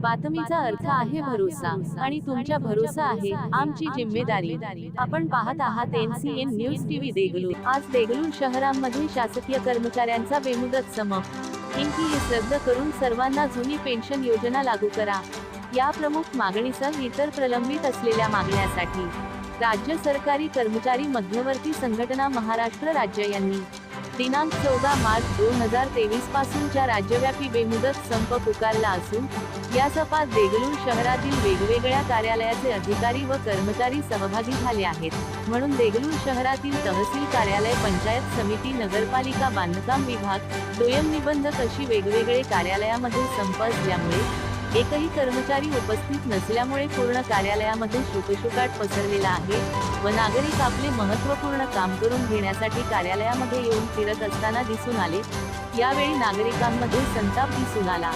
बातमीचा अर्थ आहे भरोसा आणि तुमच्या भरोसा आहे आमची जिम्मेदारी. आपण पाहत आहात एनसीएन न्यूज टीव्ही देगलूर. आज देगलूर शहरामध्ये शासकीय कर्मचाऱ्यांचा बेमुदत सम एनपीएस रद्द करून सर्वांना जुनी पेन्शन योजना लागू करा. या प्रमुख मागणीसह इतर प्रलंबित असलेल्या मागण्यासाठी राज्य सरकारी कर्मचारी मध्यवर्ती संघटना महाराष्ट्र राज्य यांनी दिनांक चौदा मार्च दोन हजार तेवीस पासूनच्या राज्यव्यापी बेमुदत संप पुकारला असून या सपात देगलूर शहरातील वेगवेगळ्या कार्यालयाचे अधिकारी व कर्मचारी सहभागी झाले आहेत. म्हणून देगलूर शहरातील तहसील कार्यालय पंचायत समिती नगरपालिका बांधकाम विभाग स्वयंनिबंधक अशी वेगवेगळे कार्यालयामध्ये संप असल्यामुळे एकही कर्मचारी उपस्थित नसल्यामुळे पूर्ण कार्यालयामध्ये शुकशुकाट पसरलेला आहे व नागरिक आपले महत्त्वपूर्ण काम करून घेण्यासाठी कार्यालयामध्ये येऊन फिरत असताना दिसून आले. यावेळी नागरिकांमध्ये संताप दिसून आला.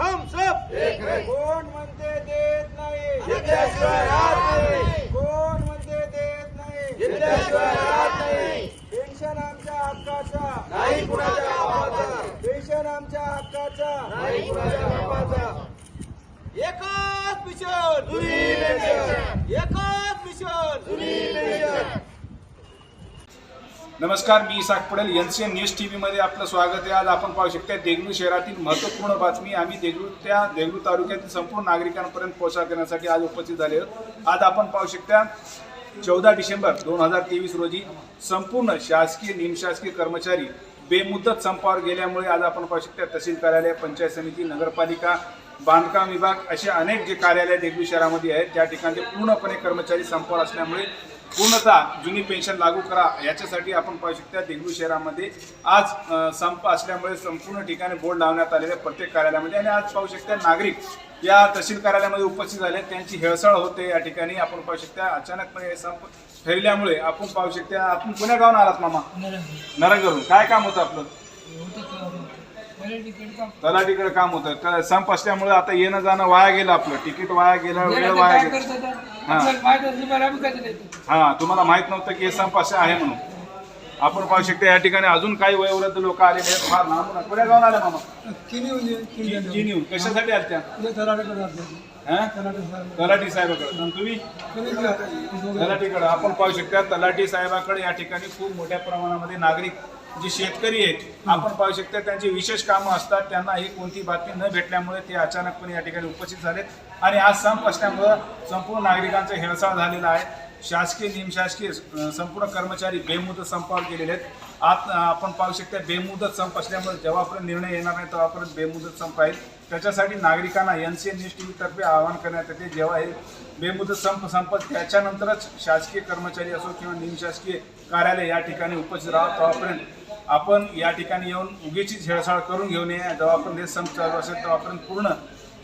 हम सब कोण म्हणते देत नाही? कोण म्हणते देत नाही? पेन्शन आमच्या हक्काचा. नाही पेन्शन आमच्या हक्काचा. नाही एकच पेन्शन. एकच मिशन जुनी पेन्शन नमस्कार मी Isak Padel. N C N news T व्हीमध्ये आपलं स्वागत आहे. आज आपण पाहू शकता देगलूर शहरातील महत्त्वपूर्ण बातमी. आम्ही देगलूर त्या देगलूर तालुक्यातील संपूर्ण नागरिकांपर्यंत पोहोचा करण्यासाठी आज उपस्थित झाले आहोत. आज आपण पाहू शकता चौदा डिसेंबर दोन हजार तेवीस रोजी संपूर्ण शासकीय निमशासकीय कर्मचारी बेमुदत संपावर गेल्यामुळे आज आपण पाहू शकता तहसील कार्यालय पंचायत समिती नगरपालिका बांधकाम विभाग असे अनेक जे कार्यालय देगलूर शहरामध्ये आहेत त्या ठिकाणी पूर्णपणे कर्मचारी संपावर असल्यामुळे पूर्णतः जुनी पेन्शन लागू करा. याच्यासाठी आपण पाहू शकता देगलूर शहरामध्ये आज संप असल्यामुळे संपूर्ण ठिकाणी बोर्ड लावण्यात आलेले प्रत्येक कार्यालयामध्ये. आणि आज पाहू शकता नागरिक या तहसील कार्यालयामध्ये उपस्थित झाले. त्यांची हेळसाळ होते या ठिकाणी. आपण पाहू शकता अचानकपणे हे संप ठरल्यामुळे आपण पाहू शकता आपण पुण्या गावून आलात मामा. नरंगरून काय काम होतं आपलं? तलाठीकडे काम होतं. संप असल्यामुळे आता येणं जाणं वाया गेलं आपलं. तिकीट वाया गेलं वेळ वाया गेला. हा. तुम्हाला माहीत नव्हतं की हे संप असे आहे म्हणून. आपण पाहू शकता या ठिकाणी अजून काही वयोवृद्ध लोक आलेले आहेत. फार लांबून पुढे जाऊन आले मामा? कशासाठी आल्या त्या? हा? तलाठी साहेबाकडे. तुम्ही? तलाठीकडे. आपण पाहू शकता तलाठी साहेबाकडे या ठिकाणी खूप मोठ्या प्रमाणामध्ये नागरिक जे शेतकरी आहेत आपण पाहू शकता त्यांची विशेष कामं असतात त्यांना ही कोणती बातमी न भेटल्यामुळे ते अचानकपणे या ठिकाणी उपस्थित झालेत. आणि आज संप असल्यामुळं संपूर्ण नागरिकांचा हेळसाळ झालेला आहे. शासकीय निमशासकीय संपूर्ण कर्मचारी बेमुदत संपावर गेलेले आहेत. आत आपण पाहू शकता बेमुदत संप असल्यामुळे जेव्हापर्यंत निर्णय येणार नाही तेव्हापर्यंत बेमुदत संप आहे. त्याच्यासाठी नागरिकांना N C N news T व्हीतर्फे आवाहन करण्यात येते. जेव्हा हे बेमुदत संप संपत त्याच्यानंतरच शासकीय कर्मचारी असो किंवा निमशासकीय कार्यालय या ठिकाणी उपस्थित राहा तेव्हापर्यंत आपण या ठिकाणी येऊन उगीची हेळसाळ करून घेऊ नये. जेव्हापर्यंत हे संप चालू असेल तेव्हापर्यंत पूर्ण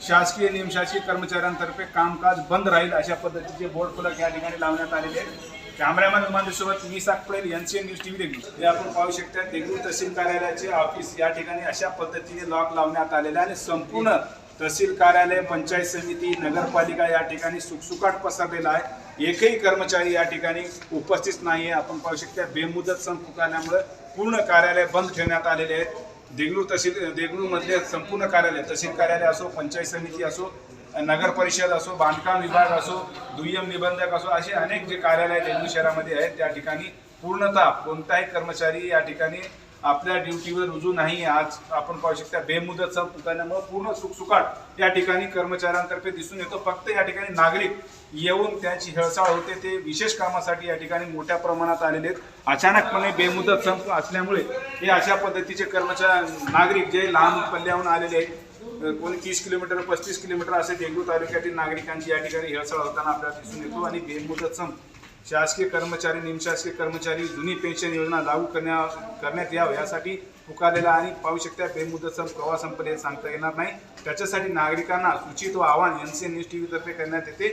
शासकीय निमशासकीय कर्मचाऱ्यांतर्फे कामकाज बंद राहील अशा पद्धतीचे बोर्ड फलक या ठिकाणी लावण्यात आलेले आहेत. कॅमेरामॅन माझ्यासोबत मी Isak Padel N C N news T V Deglur. हे आपण पाहू शकता देगलू तहसील कार्यालयाचे ऑफिस या ठिकाणी अशा पद्धतीने लॉक लावण्यात आलेले आहे आणि संपूर्ण तहसील कार्यालय पंचायत समिती नगरपालिका या ठिकाणी सुखसुकाट पसरलेला आहे. एकही कर्मचारी या ठिकाणी उपस्थित नाही आहे आपण पाहू शकता बेमुदत संप पुकारल्यामुळे पूर्ण कार्यालय बंद ठेवण्यात आलेले आहेत. देगलूर तहसील देगलूरमधले संपूर्ण कार्यालय तहसील कार्यालय असो पंचायत समिती असो नगर परिषद असो बांधकाम विभाग असो दुय्यम निबंधक असो असे अनेक जे कार्यालय देगलूर शहरामध्ये आहेत त्या ठिकाणी पूर्णतः कोणताही कर्मचारी या ठिकाणी आपल्या ड्युटीवर रुजू नाही. आज आपण पाहू शकता बेमुदत संप पुकारल्यामुळे पूर्ण सुखसुकाट या ठिकाणी कर्मचाऱ्यांतर्फे दिसून येतो. फक्त या ठिकाणी नागरिक येऊन त्यांची हेळसाळ होते. ते विशेष कामासाठी या ठिकाणी मोठ्या प्रमाणात आलेले आहेत. अचानकपणे बेमुदत संप असल्यामुळे हे अशा पद्धतीचे कर्मचारी नागरिक जे लांब पल्ल्याहून आलेले आहेत कोणी तीस किलोमीटर पस्तीस किलोमीटर असे देगलूर तालुक्यातील नागरिकांची या ठिकाणी हेळसाळ होताना आपल्याला दिसून येतो. आणि बेमुदत संप शासकीय कर्मचारी निमशासकीय कर्मचारी जुनी पेन्शन योजना लागू करण्या करण्यात यावं यासाठी पुकारलेला आणि पाहू शकता बेमुदत सम केव्हा संपले हे सांगता येणार नाही. त्याच्यासाठी नागरिकांना सूचित व आव्हान N C N news T व्हीतर्फे करण्यात येते.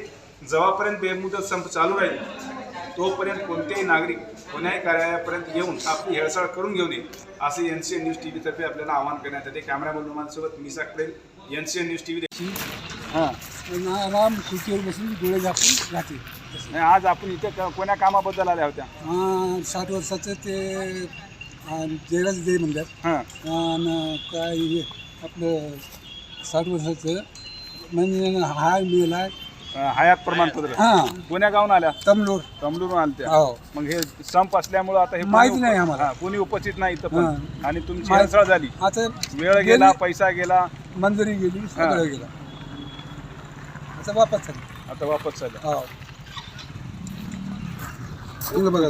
जेव्हापर्यंत बेमुदत संप चालू राहील तोपर्यंत कोणतेही नागरिक कोण्याही कार्यालयापर्यंत येऊन आपली हेळसाळ करून घेऊ नये असे N C N news T व्हीतर्फे आपल्याला आवाहन करण्यात येते. कॅमेरामन मी Padel N C N news T V हां. खुर्चीवर बसून डोळे झाकून राहते नाही, आज आपण इथे क- कोण्या कामाबद्दल आल्या होत्या? अं, साठ वर्षाचं ते अं, जयराज दे म्हणतात. हां. काय हे आपलं साठ वर्षाचं म्हणजे हा मेला. अं, हयात प्रमाणपत्र. हां. कोण्या गावून आल्या? तमलोर कमलूरून आल्या हो. मग हे संप असल्यामुळं आता हे कोणी माहीत उप- नाही आम्हाला. हां, कोणी उपस्थित नाही इथं पण. हां. आणि तुमची माहित- हेळसाळ झाली. आता वेळ गेली, गेला पैसा गेला. मंजुरी गेली सगळं गेलं. आता वापस झालं आता वापस झालं हो. इकडं बघा.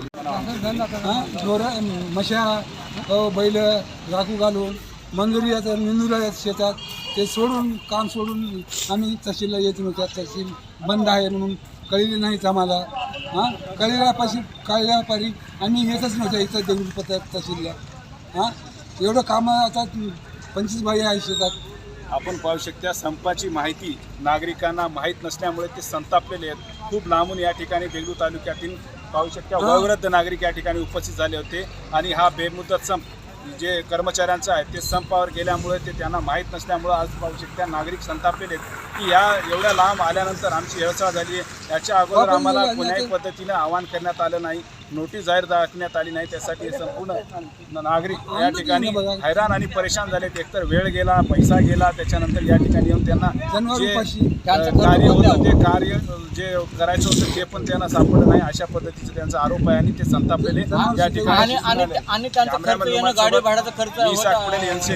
हां मशा हो, बैल राखू घालून मंजुरी येतात निंदुरा आहेत शेतात ते सोडून काम सोडून आम्ही तहसीलला येत. नव्हत्या तहसील बंद आहे म्हणून कळले नाहीत आम्हाला. हां कळल्यापाशी कळल्यापारी आम्ही येतच नव्हत्या इथं देऊळ पथक तहसीलला. हां एवढं कामं आता पंचवीस बाई आहे शेतात. आपण पाहू शकता संपाची माहिती नागरिकांना माहीत नसल्यामुळे ते संतापलेले आहेत. खूप लांबून या ठिकाणी देगलू तालुक्यातील पाहू शकता वयोवृद्ध नागरिक या ठिकाणी उपस्थित झाले होते आणि हा बेमुदत संप जे कर्मचाऱ्यांचा आहे ते संपावर गेल्यामुळे ते त्यांना माहीत नसल्यामुळे आज पाहू शकता नागरिक संतापलेले आहेत. की या एवढ्या लांब आल्यानंतर आमची हेळसाळ झाली आहे. याच्या अगोदर आम्हाला नाही पद्धतीने आवाहन करण्यात आलं नाही. नोटीस जाहीर दाखवण्यात आली नाही त्यासाठी संपूर्ण नागरिक या ठिकाणी हैराण आणि परेशान झालेत एकतर वेळ गेला पैसा गेला त्याच्यानंतर या ठिकाणी येऊन त्यांना जे कार्य होतं ते कार्य जे करायचं होतं ते पण त्यांना सापडलं नाही. अशा पद्धतीचा त्यांचा आरोप आहे आणि ते संतापलेले या ठिकाणी आणि त्यांचा खर्च यांचे